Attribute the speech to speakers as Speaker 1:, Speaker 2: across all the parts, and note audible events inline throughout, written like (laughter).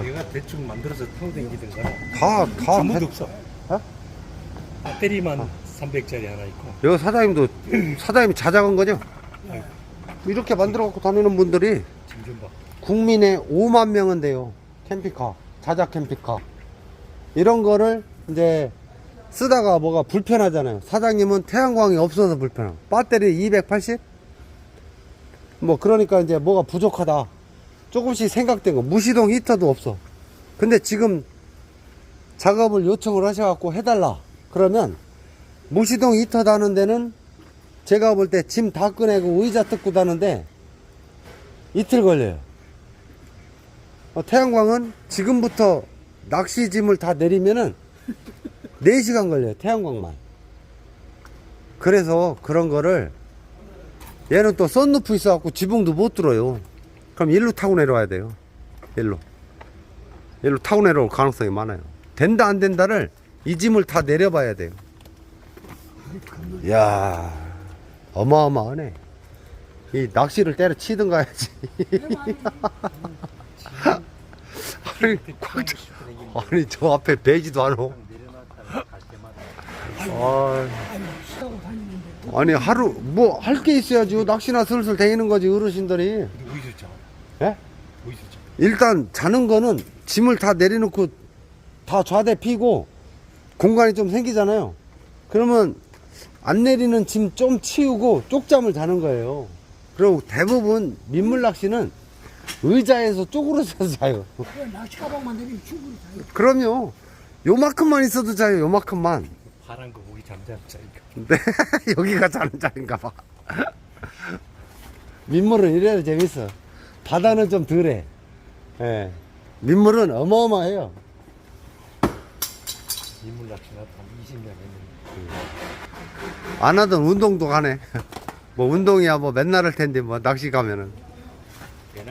Speaker 1: 그.
Speaker 2: 내가 대충 만들어서 타고 다니든가
Speaker 1: 다, 다.
Speaker 2: 전부도
Speaker 1: 배-
Speaker 2: 없어
Speaker 1: 어?
Speaker 2: 배터리만 300짜리 하나 있고
Speaker 1: 여기 사장님도, 사장님이 자작한 거죠?
Speaker 2: 아이고.
Speaker 1: 이렇게 만들어 갖고 다니는 분들이
Speaker 2: 짐좀 봐
Speaker 1: 국민의 5만 명은 돼요. 캠핑카, 자작 캠핑카. 이런 거를 이제 쓰다가 뭐가 불편하잖아요. 사장님은 태양광이 없어서 불편함. 배터리 280? 뭐 그러니까 이제 뭐가 부족하다. 조금씩 생각된 거. 무시동 히터도 없어. 근데 지금 작업을 요청을 하셔갖고 해달라. 그러면 무시동 히터 다는 데는 제가 볼 때 짐 다 꺼내고 의자 뜯고 다는데 이틀 걸려요. 어, 태양광은 지금부터 낚시짐을 다 내리면은 4시간 걸려요. 태양광만. 그래서 그런 거를 얘는 또 썬루프 있어갖고 지붕도 못 들어요. 그럼 일로 타고 내려와야 돼요. 일로. 일로 타고 내려올 가능성이 많아요. 된다 안 된다를 이 짐을 다 내려봐야 돼요. 이야 어마어마하네. 이 낚시를 때려 치든가 해야지. (laughs) 아니, 꽉 차- 아니 저 앞에 배지도 않아. 아, 아니 하루 뭐 할 게 있어야지 낚시나 슬슬 다니는 거지 어르신들이. 예?
Speaker 2: 어디서 자?
Speaker 1: 일단 자는 거는 짐을 다 내려놓고 다 좌대 피고 공간이 좀 생기잖아요. 그러면 안 내리는 짐 좀 치우고 쪽잠을 자는 거예요. 그리고 대부분 민물 낚시는 의자에서 쪼그러져서 (laughs) 자요.
Speaker 3: 낚시 가방만 내리면 충분히 자요.
Speaker 1: 그럼요. 요만큼만 있어도 자요. 요만큼만.
Speaker 2: 파란 거 보기 잠잠 자니까
Speaker 1: 네, (laughs) 여기가 자는 자리인가 봐. 민물은 이래도 재밌어. 바다는 좀 덜해. 예. 민물은 어마어마해요.
Speaker 2: 인물 낚시나 한 20년 했는데
Speaker 1: 안 하던 운동도 가네. (laughs) 뭐 운동이야 뭐 맨날 할 텐데 뭐 낚시 가면은.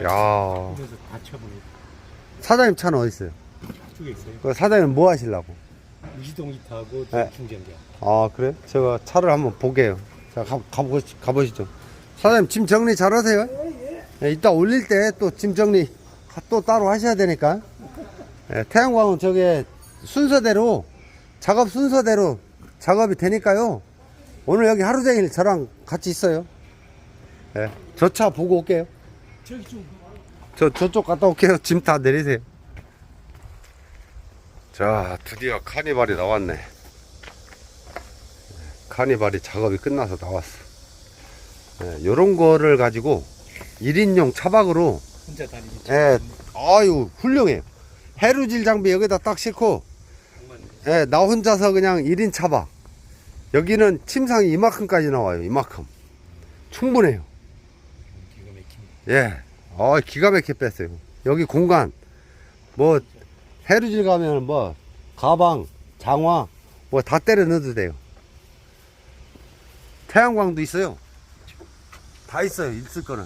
Speaker 1: 야
Speaker 2: 그래서 다 쳐버려
Speaker 1: 사장님 차는 어디 있어요?
Speaker 2: 저쪽에 있어요
Speaker 1: 그 사장님 뭐 하시려고?
Speaker 2: 무시동 히트하고
Speaker 1: 네.
Speaker 2: 충전기야
Speaker 1: 아 그래? 제가 차를 한번 보게요. 자 가, 가보시, 가보시죠. 사장님 짐 정리 잘 하세요. 예, 이따 올릴 때 또 짐 정리 또 따로 하셔야 되니까. 예, 태양광은 저게 순서대로 작업 순서대로 작업이 되니까요. 오늘 여기 하루 종일 저랑 같이 있어요. 예, 저 차 보고 올게요.
Speaker 3: 저
Speaker 1: 저쪽 갔다 올게요. 짐 다 내리세요. 자, 드디어 카니발이 나왔네. 카니발이 작업이 끝나서 나왔어. 예, 요런 거를 가지고 1인용 차박으로
Speaker 2: 혼자 다니기
Speaker 1: 예, 아유, 훌륭해요. 해루질 장비 여기다 딱 싣고 예, 나 혼자서 그냥 1인 차박. 여기는 침상이 이만큼까지 나와요. 이만큼. 충분해요. 예. 어, 기가 막히게 뺐어요. 여기 공간, 뭐, 해루질 가면 뭐, 가방, 장화, 뭐 다 때려 넣어도 돼요. 태양광도 있어요. 다 있어요. 있을 거는.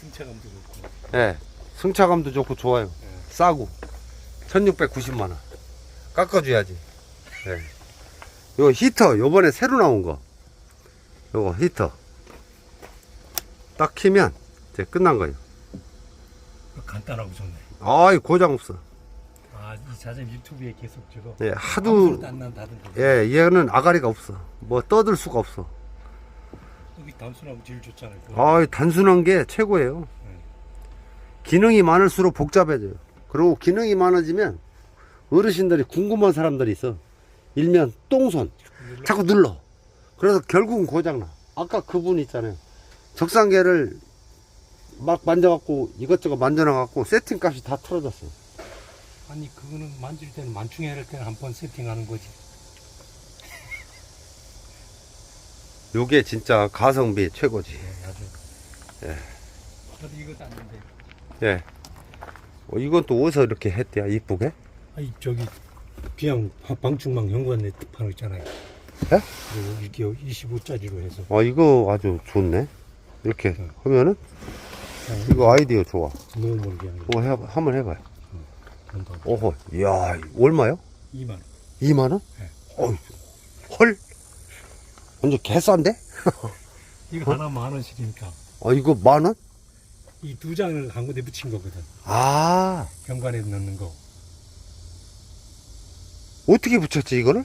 Speaker 2: 승차감도 좋고
Speaker 1: 예. 승차감도 좋고 좋아요.
Speaker 2: 예.
Speaker 1: 싸고. 1690만 원. 깎아줘야지. 예. 요 히터, 요번에 새로 나온 거. 요거 히터. 딱 키면 이제 끝난 거예요.
Speaker 2: 간단하고 좋네
Speaker 1: 아이, 고장 없어.
Speaker 2: 아 이 자전 유튜브에 계속 저거
Speaker 1: 예, 하도, 예, 얘는 아가리가 없어. 뭐 떠들 수가 없어.
Speaker 2: 여기 단순하고 제일 좋잖아요
Speaker 1: 아이, 단순한 게 최고예요. 기능이 많을수록 복잡해져요. 그리고 기능이 많아지면 어르신들이 궁금한 사람들이 있어. 일면 똥손. 자꾸 눌러. 그래서 결국은 고장나. 아까 그분 있잖아요. 적상계를 막 만져갖고 이것저것 만져놔갖고 세팅 값이 다 틀어졌어.
Speaker 2: 아니 그거는 만질 때는 만충해야 할 때는 한 번 세팅하는 거지
Speaker 1: 요게 진짜 가성비 최고지.
Speaker 2: 예, 아주
Speaker 1: 예.
Speaker 2: 저도 이것도 안는데
Speaker 1: 예. 어, 이건 또 어디서 이렇게 했대요? 이쁘게?
Speaker 2: 아니 저기 비양 방충망 연구원 파는 있잖아요
Speaker 1: 예?
Speaker 2: 이게 25짜리로 해서
Speaker 1: 아, 이거 아주 좋네. 이렇게 하면은, 이거 아이디어 좋아.
Speaker 2: 너무 멀게 하는 거
Speaker 1: 그거 해, 한번 해봐요. 오호, 이야, 얼마요?
Speaker 2: 2만 원
Speaker 1: 2만원?
Speaker 2: 네.
Speaker 1: 어이, 헐? 완전 개싼데? (laughs)
Speaker 2: 이거 하나 만 원씩이니까
Speaker 1: 아, 이거 만 원?
Speaker 2: 이 두 장을 한 군데 붙인 거거든.
Speaker 1: 아,
Speaker 2: 현관에 넣는 거.
Speaker 1: 어떻게 붙였지, 이거를?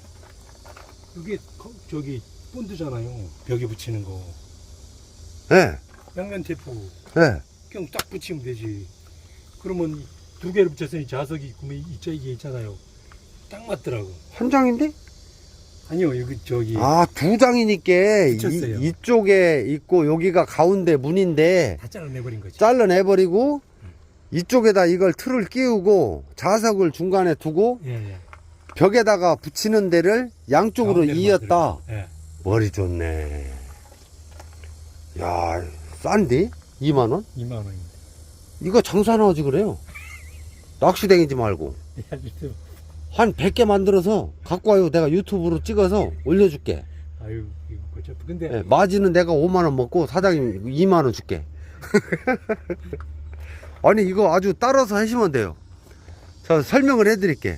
Speaker 2: 그게 거- 저기 본드잖아요. 벽에 붙이는 거.
Speaker 1: 예,
Speaker 2: 양면 테이프
Speaker 1: 예.
Speaker 2: 그냥 딱 붙이면 되지. 그러면 두 개를 붙였으니 자석이 있고 이쪽 이게 있잖아요. 딱 맞더라고.
Speaker 1: 한 장인데?
Speaker 2: 아니요 여기 저기
Speaker 1: 아, 두 장이니까
Speaker 2: 붙였어요.
Speaker 1: 이, 이쪽에 있고 여기가 가운데 문인데
Speaker 2: 다 잘라내버린 거지.
Speaker 1: 잘라내버리고 이쪽에다 이걸 틀을 끼우고 자석을 중간에 두고
Speaker 2: 예, 예.
Speaker 1: 벽에다가 붙이는 데를 양쪽으로
Speaker 2: 가운데로
Speaker 1: 이었다.
Speaker 2: 예.
Speaker 1: 머리 좋네. 야, 싼데? 2만 원?
Speaker 2: 2만 원입니다.
Speaker 1: 이거 장사 나오지 그래요. 낚시 댕이지 말고. (laughs) 한 100개 만들어서 갖고 와요. 내가 유튜브로 찍어서 올려줄게.
Speaker 2: 아유 이거 그죠. 근데
Speaker 1: 예, 마지는 내가 5만원 먹고 사장님 2만원 줄게. (laughs) 아니, 이거 아주 따라서 하시면 돼요. 자, 설명을 해드릴게.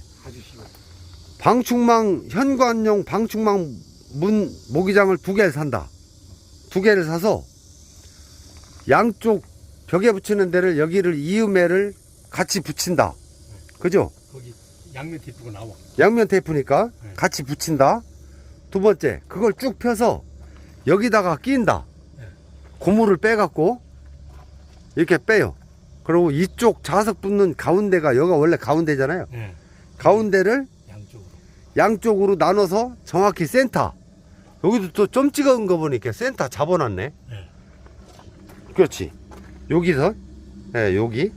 Speaker 1: 방충망, 현관용 방충망 문 모기장을 두 개를 산다. 두 개를 사서 양쪽 벽에 붙이는 데를 여기를 이음매를 같이 붙인다. 그죠?
Speaker 2: 거기 양면 테이프가 나와.
Speaker 1: 양면 테이프니까
Speaker 2: 네.
Speaker 1: 같이 붙인다. 두 번째, 그걸 쭉 펴서 여기다가 끼인다.
Speaker 2: 네.
Speaker 1: 고무를 빼갖고 이렇게 빼요. 그리고 이쪽 자석 붙는 가운데가 여기가 원래 가운데잖아요.
Speaker 2: 예.
Speaker 1: 가운데를
Speaker 2: 양쪽으로.
Speaker 1: 양쪽으로 나눠서 정확히 센터. 여기도 또점 찍은 거 보니까 센터 잡아놨네.
Speaker 2: 네.
Speaker 1: 그렇지. 여기서, 예, 여기.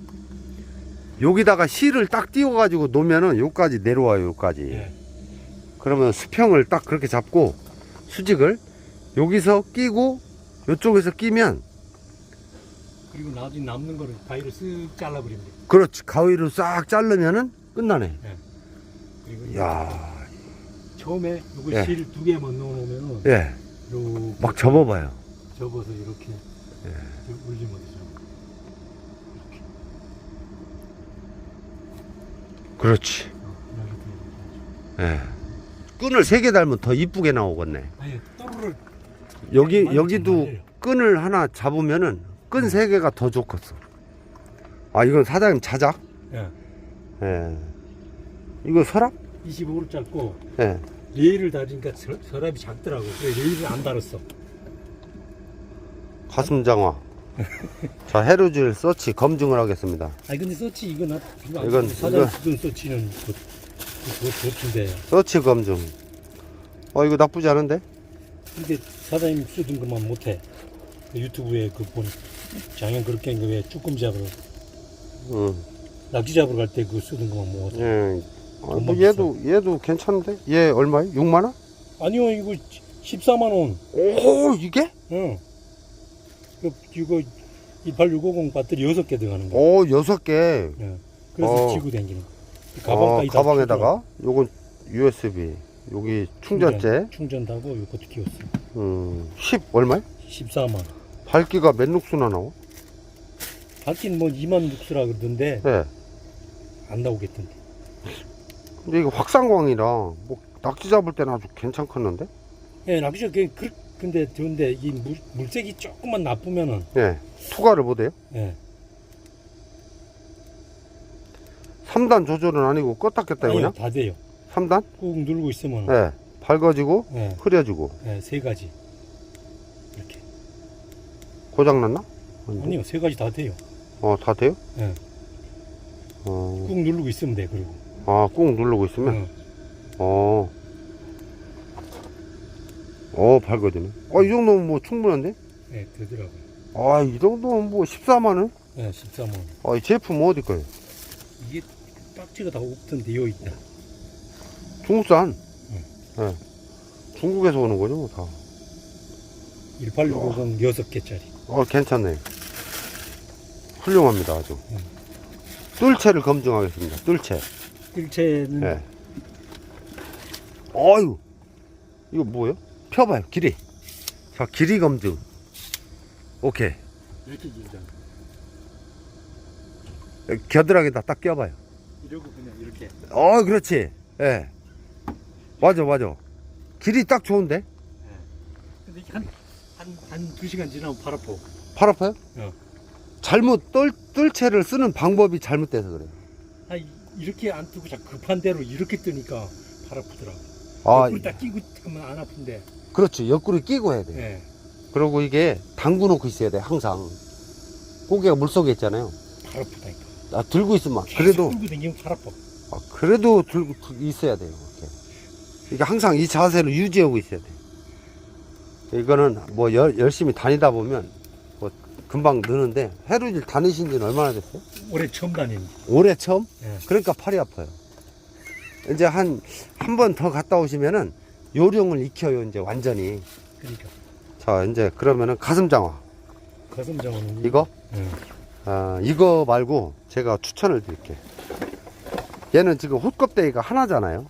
Speaker 1: 여기다가 실을 딱 띄워가지고 놓으면은 여기까지 내려와요, 여기까지.
Speaker 2: 예.
Speaker 1: 그러면 수평을 딱 그렇게 잡고 수직을 여기서 끼고 이쪽에서 끼면
Speaker 2: 그리고 나중에 남는 거를 가위로 쓱 잘라버리면 돼.
Speaker 1: 그렇지. 가위로 싹 자르면은 끝나네.
Speaker 2: 그리고
Speaker 1: 야
Speaker 2: 처음에 요거
Speaker 1: 예.
Speaker 2: 실 두 개만 넣어놓으면은
Speaker 1: 예. 막 접어봐요.
Speaker 2: 접어서 이렇게
Speaker 1: 예.
Speaker 2: 올리면 되죠.
Speaker 1: 그렇지. 예. 끈을 세 개 달면 더 이쁘게 나오겠네.
Speaker 2: 아니 또르르
Speaker 1: 여기
Speaker 2: 많이
Speaker 1: 여기도
Speaker 2: 말려요.
Speaker 1: 끈을 하나 잡으면은 끈 세 개가 더 좋겠어. 아 이건 사장님 자작?
Speaker 2: 예.
Speaker 1: 예. 이거 서랍?
Speaker 2: 25를 짧고
Speaker 1: 예.
Speaker 2: 레일을 달으니까 서, 서랍이 작더라고. 그래 레일을 안 달았어.
Speaker 1: 가슴 장화. (laughs) 자 해루질 서치 검증을 하겠습니다.
Speaker 2: 아니 근데 서치 이거 나 이거 안
Speaker 1: 이건-
Speaker 2: 쓰고 사장 쓰던 서치는 그, 좋던데.
Speaker 1: 서치 검증. 어 이거 나쁘지 않은데?
Speaker 2: 근데 사장님 쓰던 것만 못해. 그 유튜브에 그본 장현 그렇게 한거왜 쭈꾸미 잡으러
Speaker 1: 응.
Speaker 2: 낙지 잡으러 갈 때 그 쓰던 것만 못해.
Speaker 1: 예. 아, 뭐
Speaker 2: 돈만
Speaker 1: 얘도 얘도 괜찮은데? 얘 얼마요? 6만 원?
Speaker 2: 아니요 이거 14만 원.
Speaker 1: 오 이게?
Speaker 2: 응. 그, 이거 28650 배터리 6개 들어가는 거.
Speaker 1: 오 여섯 개.
Speaker 2: 예. 그래서
Speaker 1: 어.
Speaker 2: 지고 다니는 거.
Speaker 1: 어,
Speaker 2: 가방까지 다
Speaker 1: 가방에다가 요건 USB. 여기 충전재.
Speaker 2: 충전하고 이것도 끼웠어.
Speaker 1: 음. 10 얼마요?
Speaker 2: 14만 원.
Speaker 1: 밝기가 몇 룩수나 나와?
Speaker 2: 밝긴 뭐 2만 육수라 그러던데
Speaker 1: 예.
Speaker 2: 안 나오겠던데.
Speaker 1: 근데 이거 확산광이라 뭐 낙지 잡을 때는 아주 괜찮겠는데?
Speaker 2: 예, 낚시 그 그- 근데 좋은데 이 물, 물색이 조금만 나쁘면은
Speaker 1: 예. 투과를 못해요?
Speaker 2: 예.
Speaker 1: 3단 조절은 아니고 껐다 켰다
Speaker 2: 아니요,
Speaker 1: 그냥?
Speaker 2: 다 돼요.
Speaker 1: 3단?
Speaker 2: 꾹 누르고 있으면
Speaker 1: 예. 밝아지고
Speaker 2: 예,
Speaker 1: 흐려지고
Speaker 2: 예, 세 가지. 이렇게.
Speaker 1: 고장 났나?
Speaker 2: 아니요, 세 가지 다 돼요.
Speaker 1: 어, 다 돼요?
Speaker 2: 예.
Speaker 1: 어.
Speaker 2: 꾹 누르고 있으면 돼. 그리고.
Speaker 1: 아, 꾹 누르고 있으면?
Speaker 2: 어.
Speaker 1: 어. 어, 밝아지네. 어, 이 정도면 뭐 충분한데?
Speaker 2: 예, 되더라고요.
Speaker 1: 아, 이 정도면 뭐 14만원?
Speaker 2: 예, 14만 원.
Speaker 1: 아, 이 제품 어디 거예요?
Speaker 2: 이게 딱지가 다 옵튼 되어 있다.
Speaker 1: 중국산. 예. 중국에서 오는 거죠, 다.
Speaker 2: 18650 6개짜리.
Speaker 1: 어, 괜찮네. 훌륭합니다, 아주.
Speaker 2: 음.
Speaker 1: 뜰채를 검증하겠습니다. 뜰채.
Speaker 2: 일체는
Speaker 1: 예. 어유 이거 뭐예요? 펴봐요, 길이. 자, 길이 검증. 오케이.
Speaker 2: 이렇게 길잖아.
Speaker 1: 겨드랑이다 딱 껴봐요.
Speaker 2: 이러고 그냥 이렇게.
Speaker 1: 어, 그렇지. 예. 맞아, 맞아. 길이 딱 좋은데?
Speaker 2: 근데 이게 한, 한, 한두 시간 지나면 팔 아파.
Speaker 1: 팔 아파요? 잘못 뜰, 뜰채를 쓰는 방법이 잘못돼서 그래요.
Speaker 2: 아 이렇게 안 뜨고 자꾸 급한 대로 이렇게 뜨니까 발 아프더라고.
Speaker 1: 아,
Speaker 2: 옆구리 딱 끼고 하면 안 아픈데.
Speaker 1: 그렇죠. 옆구리 끼고 해야 돼요.
Speaker 2: 예.
Speaker 1: 그리고 이게 담궈 놓고 있어야 돼, 항상. 고개가 물속에 있잖아요.
Speaker 2: 발 아프다니까.
Speaker 1: 아, 들고 있으면, 그래도,
Speaker 2: 들고 다니면 발 아파.
Speaker 1: 아, 그래도 들고 있어야 돼요. 이렇게. 이게 항상 이 자세를 유지하고 있어야 돼요. 이거는 뭐 열, 열심히 다니다 보면 뭐 금방 느는데 해루질 다니신 지는 얼마나 됐어요?
Speaker 2: 올해 처음 다니는.
Speaker 1: 올해 처음?
Speaker 2: 예.
Speaker 1: 그러니까 팔이 아파요. 이제 한, 한 번 더 갔다 오시면은 요령을 익혀요, 이제 완전히.
Speaker 2: 그러니까
Speaker 1: 자, 이제 그러면은 가슴 장화.
Speaker 2: 가슴 장화는
Speaker 1: 이거?
Speaker 2: 예.
Speaker 1: 아, 이거 말고 제가 추천을 드릴게요. 얘는 지금 헛껍데기가 하나잖아요.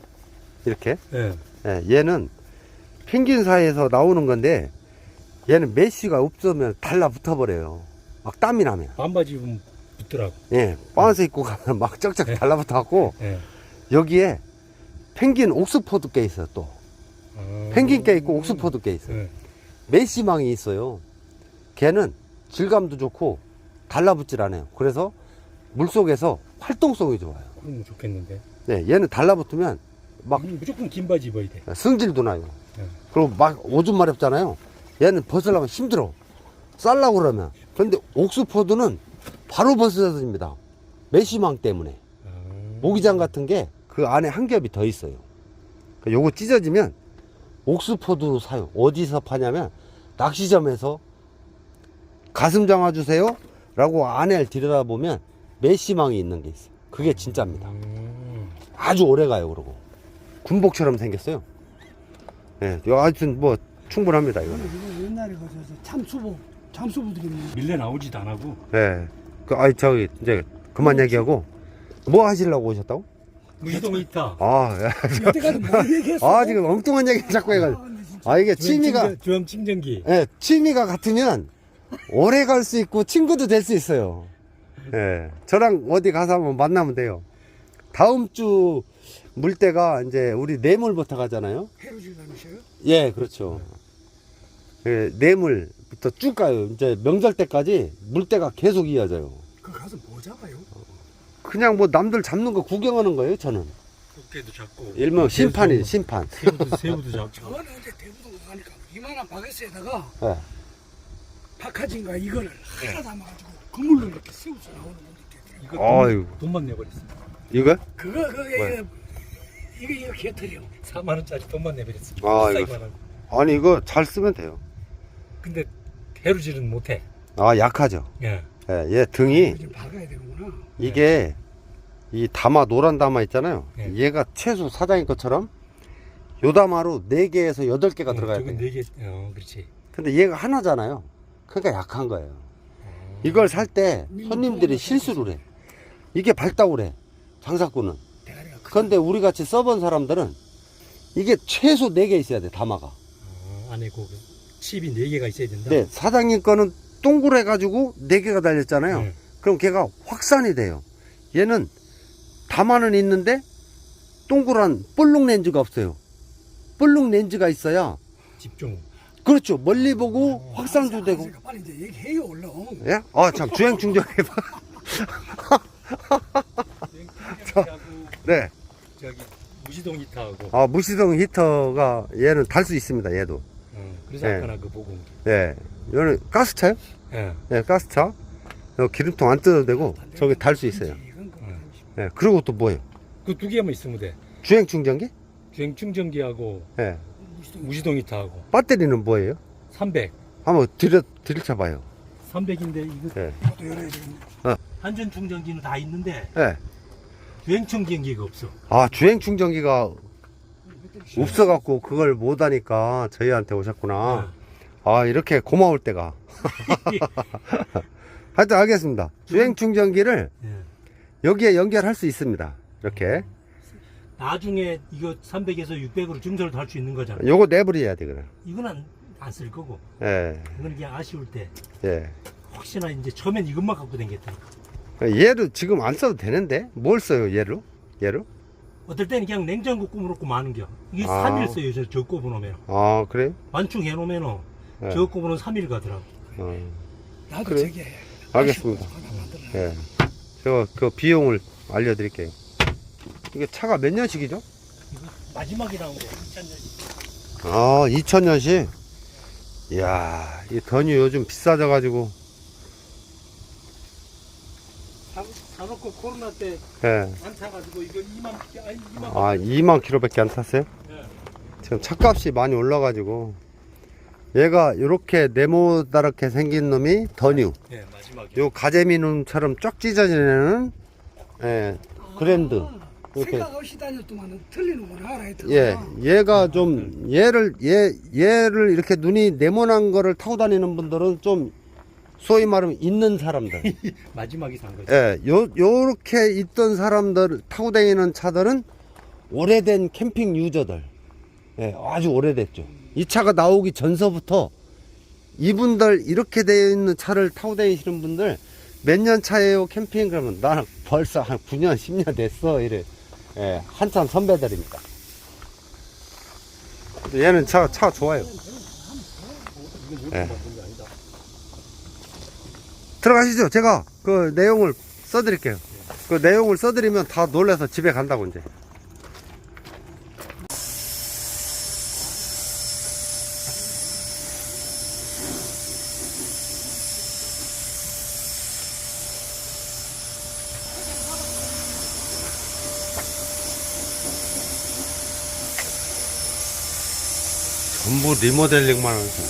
Speaker 1: 이렇게.
Speaker 2: 예.
Speaker 1: 예, 얘는 펭귄 사이에서 나오는 건데 얘는 메쉬가 없으면 달라붙어 버려요. 막 땀이 나면.
Speaker 2: 반바지 입으면 붙더라고.
Speaker 1: 예, 빠서 입고 가면 막 쩍쩍
Speaker 2: 네.
Speaker 1: 달라붙어 갖고
Speaker 2: 예.
Speaker 1: 여기에 펭귄 옥스포드 게 있어요, 또.
Speaker 2: 아.
Speaker 1: 펭귄 게 있고 옥스포드 게 있어요.
Speaker 2: 예.
Speaker 1: 메시망이 있어요. 걔는 질감도 좋고 달라붙질 않아요. 그래서 물속에서 활동성이 좋아요.
Speaker 2: 그러면 좋겠는데.
Speaker 1: 네, 얘는 달라붙으면 막
Speaker 2: 음, 무조건 긴 바지 입어야 돼.
Speaker 1: 승질도 나요.
Speaker 2: 네.
Speaker 1: 그리고 막 오줌 마렵잖아요. 얘는 벗으려면 힘들어. 쌀라고 그러면. 근데 옥스포드는 바로 벗어집니다. 메시망 때문에.
Speaker 2: 아.
Speaker 1: 모기장 같은 게 그 안에 한 겹이 더 있어요. 그 요거 찢어지면 옥스포드로 사요. 어디서 파냐면 낚시점에서 가슴 장화 주세요. 라고 안에를 들여다보면 메시망이 있는 게 있어요. 그게 진짜입니다.
Speaker 2: 음.
Speaker 1: 아주 오래 가요, 그러고. 군복처럼 생겼어요. 예, 요 하여튼 뭐 충분합니다, 이거는.
Speaker 3: 이거 옛날에 그 참수부들이 있는
Speaker 2: 밀레 나오지도 안 하고.
Speaker 1: 예. 그, 아이, 저기, 이제 그만 얘기하고. 뭐 하시려고 오셨다고?
Speaker 2: 무이동 히터.
Speaker 1: 아, 예.
Speaker 3: 여태까지 뭘 얘기했어?
Speaker 1: 아, 지금 엉뚱한 얘기 자꾸 해가지고.
Speaker 3: 아,
Speaker 1: 아, 이게 취미가,
Speaker 2: 주황 충전기.
Speaker 1: 예, 취미가 같으면 오래 갈 수 있고 친구도 될 수 있어요. 예, 저랑 어디 가서 한번 만나면 돼요. 다음 주 물때가 이제 우리 뇌물부터 가잖아요.
Speaker 3: 해루질 다니셔요?
Speaker 1: 예, 그렇죠. 예, 뇌물부터 쭉 가요. 이제 명절 때까지 물때가 계속 이어져요.
Speaker 3: 그?
Speaker 1: 그냥 뭐 남들 잡는 거 구경하는 거예요, 저는.
Speaker 2: 꽃게도 잡고.
Speaker 1: 일명 심판이 심판.
Speaker 2: 새우도, 새우도 잡고. (laughs)
Speaker 3: 저는 이제 대부분 가니까 이만한 바게스에다가
Speaker 1: 예.
Speaker 3: 박하진가 이거를 하나 담아가지고 그물로 이렇게 세워서 나오는 분들 있더라고요.
Speaker 2: 이거
Speaker 1: 아유.
Speaker 2: 돈, 돈만 내버렸어.
Speaker 1: 이거?
Speaker 3: 그거 그게
Speaker 1: 뭐야?
Speaker 3: 이거 이거 개털이요.
Speaker 2: 4만 원짜리 돈만 내버렸어.
Speaker 1: 아,
Speaker 2: 비싸기만 하고.
Speaker 1: 아니, 이거 잘 쓰면 돼요.
Speaker 2: 근데 해루질은 못해.
Speaker 1: 아, 약하죠.
Speaker 2: 예.
Speaker 1: 예, 얘 등이
Speaker 3: 좀 박아야 되는구나.
Speaker 1: 이게 이 다마 노란 다마 있잖아요.
Speaker 2: 네.
Speaker 1: 얘가 최소 사장님 것처럼 요 다마로 4개에서 8개가 들어가야
Speaker 2: 저건
Speaker 1: 돼요.
Speaker 2: 네 개. 어, 그렇지.
Speaker 1: 근데 얘가 하나잖아요. 그러니까 약한 거예요. 이걸 살 때 손님들이 실수를 해. 이게 밝다고 그래. 장사꾼은. 그런데 우리 같이 써본 사람들은 이게 최소 4개 있어야 돼, 다마가.
Speaker 2: 어, 안에 그 칩이 네 개가 있어야 된다.
Speaker 1: 네, 사장님 거는 동그래 가지고 4개가 달렸잖아요.
Speaker 2: 네.
Speaker 1: 그럼 걔가 확산이 돼요. 얘는 다마는 있는데 동그란 볼록 렌즈가 없어요. 볼록 렌즈가 있어야
Speaker 2: 집중.
Speaker 1: 그렇죠. 멀리 보고 확산도 되고.
Speaker 3: 그러니까 빨리 이제 얘기해요 얼른.
Speaker 1: 예? 아, 참 주행 충전해봐. (laughs) 네.
Speaker 2: 저기 무시동 히터하고.
Speaker 1: 아, 무시동 히터가 얘는 달 수 있습니다. 얘도.
Speaker 2: 어, 그래서
Speaker 1: 네.
Speaker 2: 아까 나 그 보고. 온
Speaker 1: 예. 얘는 가스차요?
Speaker 2: 게. 예.
Speaker 1: 예, 가스차. 요 기름통 안 뜯어도 되고 저기 달 수 있어요.
Speaker 2: 네.
Speaker 1: 예. 그리고 또 뭐예요?
Speaker 2: 그 두 개만 있으면 돼.
Speaker 1: 주행 충전기?
Speaker 2: 주행 충전기하고
Speaker 1: 예.
Speaker 2: 무시동 히터하고
Speaker 1: 배터리는 뭐예요?
Speaker 2: 300.
Speaker 1: 한번 들여 들여쳐봐요.
Speaker 2: 300인데 이거
Speaker 1: 예.
Speaker 3: 이것도 열어야 되겠네.
Speaker 2: 안전 충전기는 다 있는데
Speaker 1: 예.
Speaker 2: 주행 충전기가 없어.
Speaker 1: 아, 주행 충전기가 없어 갖고 그걸 못 하니까 저희한테 오셨구나. 아, 이렇게 고마울 때가. (laughs) (laughs) 하여튼 알겠습니다. 주행 충전기를
Speaker 2: 예.
Speaker 1: 여기에 연결할 수 있습니다. 이렇게.
Speaker 2: 나중에 이거 300에서 600으로 증설도 할 수 있는 거잖아.
Speaker 1: 요거 내버려야 돼, 그래.
Speaker 2: 이거는 안쓸 거고.
Speaker 1: 예,
Speaker 2: 이건 그냥 아쉬울 때
Speaker 1: 예.
Speaker 2: 혹시나 이제 처음엔 이것만 갖고 다녔다니까.
Speaker 1: 얘를 지금 안 써도 되는데? 뭘 써요, 얘로? 얘로?
Speaker 2: 어떨 때는 그냥 냉장고 꾸며놓고 마는겨. 이게
Speaker 1: 아.
Speaker 2: 3일 써요, 저, 저 꼽아놓으면.
Speaker 1: 아, 그래요?
Speaker 2: 완충해놓으면
Speaker 1: 네.
Speaker 2: 저 꼽아놓으면 3일 가더라고.
Speaker 1: 어.
Speaker 3: 나도
Speaker 1: 그래?
Speaker 3: 저기
Speaker 1: 알겠습니다. 예. 제가 그 비용을 알려드릴게요. 이게 차가 몇 년식이죠?
Speaker 2: 마지막에 나온 거 2000년
Speaker 1: 아, 2000년식? 이야, 이 더뉴 요즘 비싸져가지고,
Speaker 2: 사, 사놓고 코로나 때
Speaker 1: 예.
Speaker 2: 안 타가지고 이거 2만 아니 2만
Speaker 1: 아, 2만 킬로밖에 안 탔어요?
Speaker 2: 네.
Speaker 1: 지금 차값이 많이 올라가지고, 얘가 이렇게 네모다랗게 생긴 놈이 더뉴.
Speaker 2: 네 마지막에
Speaker 1: 요 가재미눈처럼 쩍 찢어지는, 예, 그랜드.
Speaker 3: 아,
Speaker 1: 이렇게.
Speaker 3: 생각 없이 다녔더만은 틀리는구나 알아 했더니
Speaker 1: 예, 얘가 좀 얘를 얘 얘를 이렇게 눈이 네모난 거를 타고 다니는 분들은 좀 소위 말하면 있는 사람들. (laughs)
Speaker 2: 마지막에 산 거죠.
Speaker 1: 예, 요 요렇게 있던 사람들 타고 다니는 차들은 오래된 캠핑 유저들. 예, 아주 오래됐죠. 이 차가 나오기 전서부터 이분들 이렇게 되어 있는 차를 타고 다니시는 분들 몇 년 차예요 캠핑? 그러면 나는 벌써 한 9년 10년 됐어 이래. 예, 한참 선배들입니다 얘는 차, 차 좋아요. 예. 들어가시죠. 제가 그 내용을 써드릴게요. 그 내용을 써드리면 다 놀라서 집에 간다고 이제 리모델링만 거.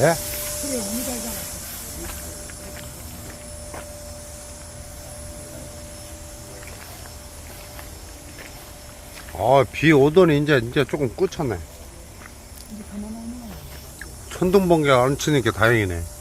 Speaker 1: 예?
Speaker 3: 그래 이잖아
Speaker 1: 아, 비 오더니 이제, 이제 조금.
Speaker 3: 이제 그만하면
Speaker 1: 천둥 번개가 안 치니까 다행이네.